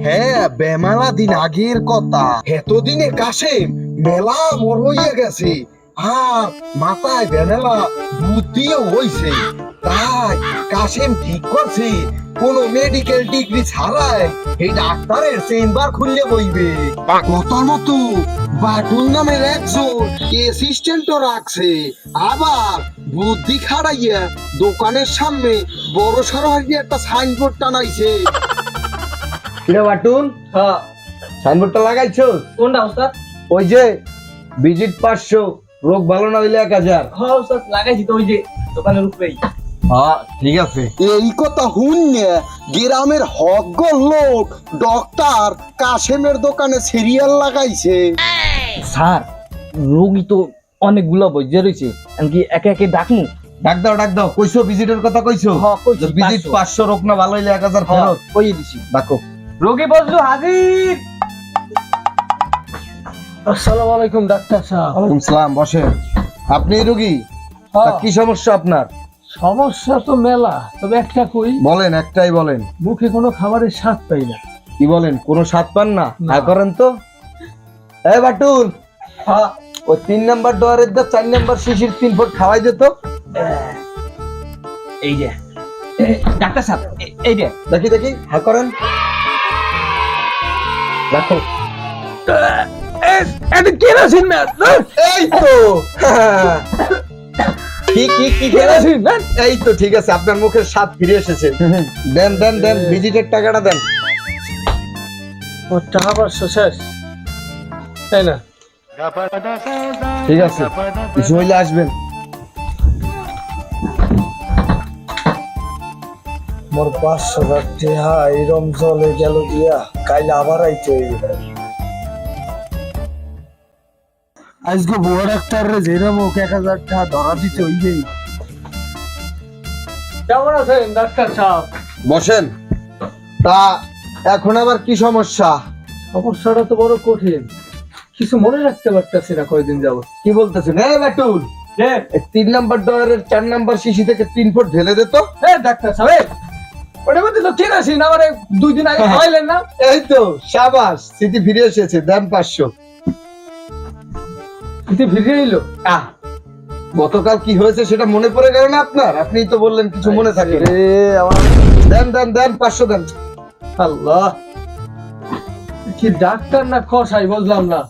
হ্যাঁ বেমালা দিন আগের কথা। এতদিনে কাশেম, মেলা মর হইয়া গেছে। আর মাথায় বেমেলা বুদ্ধিও হইছে। তাই কাশেম ঠিক করছে, কোন মেডিকেল ডিগ্রি ছাড়াই এই ডাক্তারের চেম্বার খুললে বইবে। বাটুল নামের একজন অ্যাসিস্ট্যান্টও রাখছে। আবার বুদ্ধি খাড়াইয়া দোকানের সামনে বড় সড়ো একটা সাইনবোর্ড টানাইছে। কিরে বাটুন? হ্যাঁ। সাইনবোর্ডটা লাগাইছো? কোনটা ওস্তাদ? ওই যে ভিজিট পাঁচশো রোগ ভালো না হইলে এক হাজার। হ্যাঁ ওস্তাদ লাগাইছি তো ওই যে দোকানের উপরেই। হ্যাঁ ঠিক আছে। এই কথা শুনে গ্রামের হগ্গ লোক ডক্টর কাশেমের দোকানে সিরিয়াল লাগাইছে। স্যার রোগী তো অনেকগুলো বইজে রয়েছে এমনকি একে একে ডাকমু? ডাক দাও ডাক দাও। কইছো ভিজিটের কথা কইছো? হ্যাঁ, কইছি, ভিজিট 500 পাঁচশো। রোগ না ভালো হইলে এক হাজার ফেরত। কইয়ে দিছি। ডাকো। রোগী বজলু হাজির। আসসালামু আলাইকুম ডাক্তার সাহেব। ওয়ালাইকুম সালাম বসেন। আপনি রোগী? তা কি সমস্যা আপনার? সমস্যা তো মেলা তবে একটা কই? বলেন একটাই বলেন। মুখে কোনো খাবারের স্বাদ পাই না। কি বলেন কোনো স্বাদ পান না? না। হ্যাঁ করেন তো। এই বাটুল হ্যাঁ। ওই তিন নাম্বার ডোয়ারের দা চার নাম্বার শিশির তিন ফুট খাওয়াই যেত এই যে ডাক্তার সাহেব এই যে। দেখি দেখি হ্যাঁ করেন। রাখো। কেরাসিন না? এই তো। কি কি কি কেরাসিন এই তো ঠিক আছে আপনার মুখের স্বাদ ফিরে এসেছে। দেন দেন দেন ভিজিটের টাকাটা দেন। ও টাকা পাঁচশো শেষ। তাই না? ঠিক আছে কিছু হইলে আসবেন। মোর পাঁচশো টাকা এরম জলে গেল দিয়া কাইল আবার আইতে হইবে। আজকে বড় ডাক্তার রে যেরম ওকে এক হাজার টাকা ধরা দিতে হইবে কেমন আছেন ডাক্তার সাহেব? বসেন। তা এখন আবার কি সমস্যা? সমস্যাটা তো বড় কঠিন। কিছু মনে রাখতে পারতেছি না কয়দিন যাবত কি বলতেছেন? হ্যাঁ ব্যাটুল তিন নাম্বার ডয়ারের চার নাম্বার শিশি থেকে তিন ফুট ঢেলে দিত এ ডাক্তার সাহেব! ওটার মধ্যে তো কেরাসিন আমার দুই দিন আগে খাইলেন না? এই তো সাবাস স্মৃতি ফিরে এসেছে দেন পাঁচশো। কিন্তু ফিরে এলো আহ গতকাল কি হয়েছে সেটা মনে পড়ে গেল না আপনার? আপনি তো বললেন কিছু মনে থাকে। রে আমার দেন দেন দেন পাঁচশো দেন। আল্লাহ। কি ডাক্তার না কষাই বুঝলাম না।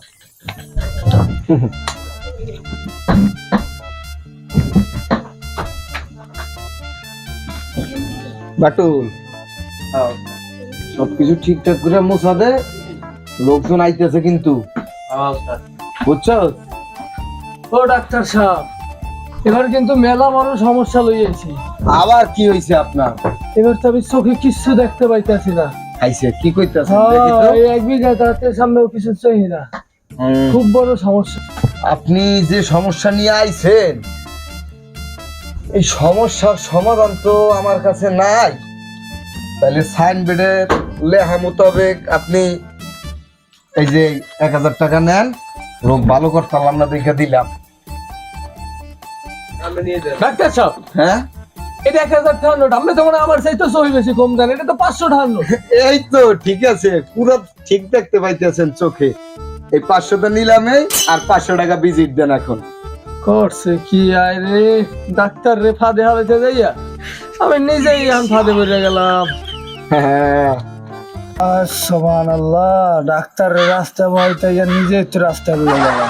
বাটুল। সবকিছু ঠিকঠাক করে মোছা দে। লোকজন আইতেছে কিন্তু। বুঝছ ও ডাক্তার সাহেব এবার কিন্তু মেলা বড় সমস্যা লইয়েছি আবার কি হয়েছে আপনার? এবার তো আমি চোখে কিচ্ছু দেখতে পাইতেছি না। খাইছে কি কইতাছেন? দেখি তো। হ্যাঁ, এই এক বিঘা তাতে সামনেও কিছু চাই না। খুব বড় সমস্যা। আপনি যে সমস্যা নিয়ে আইছেন এই সমস্যার সমাধান তো আমার কাছে নাই। তাহলে সাইন বেডের লেখা মোতাবেক আপনি এই যে এক হাজার টাকা নেন রোগ ভালো করতে পারলাম না দেখে দিলাম। ডাক্তার সাহেব হ্যাঁ? এটা এক হাজার নোট আপনি তো মনে আমার চাই তো সহি বেশি কম দেন এটা তো পাঁচশো টাকার নোট এই তো ঠিক আছে পুরো ঠিক দেখতে পাইতেছেন চোখে। এই পাঁচশোটা নিলামে আর পাঁচশো টাকা ভিজিট দেন এখন। করছে কি আয় রে? ডাক্তার রে ফাঁদে হারাইতে যাইয়া। আমি নিজেই আমি ফাঁদে বেরিয়ে গেলাম। হ্যাঁ। সোমান আল্লাহ ডাক্তার রাস্তা বলতে গিয়ে নিজেই তো রাস্তা বেরিয়ে গেলাম।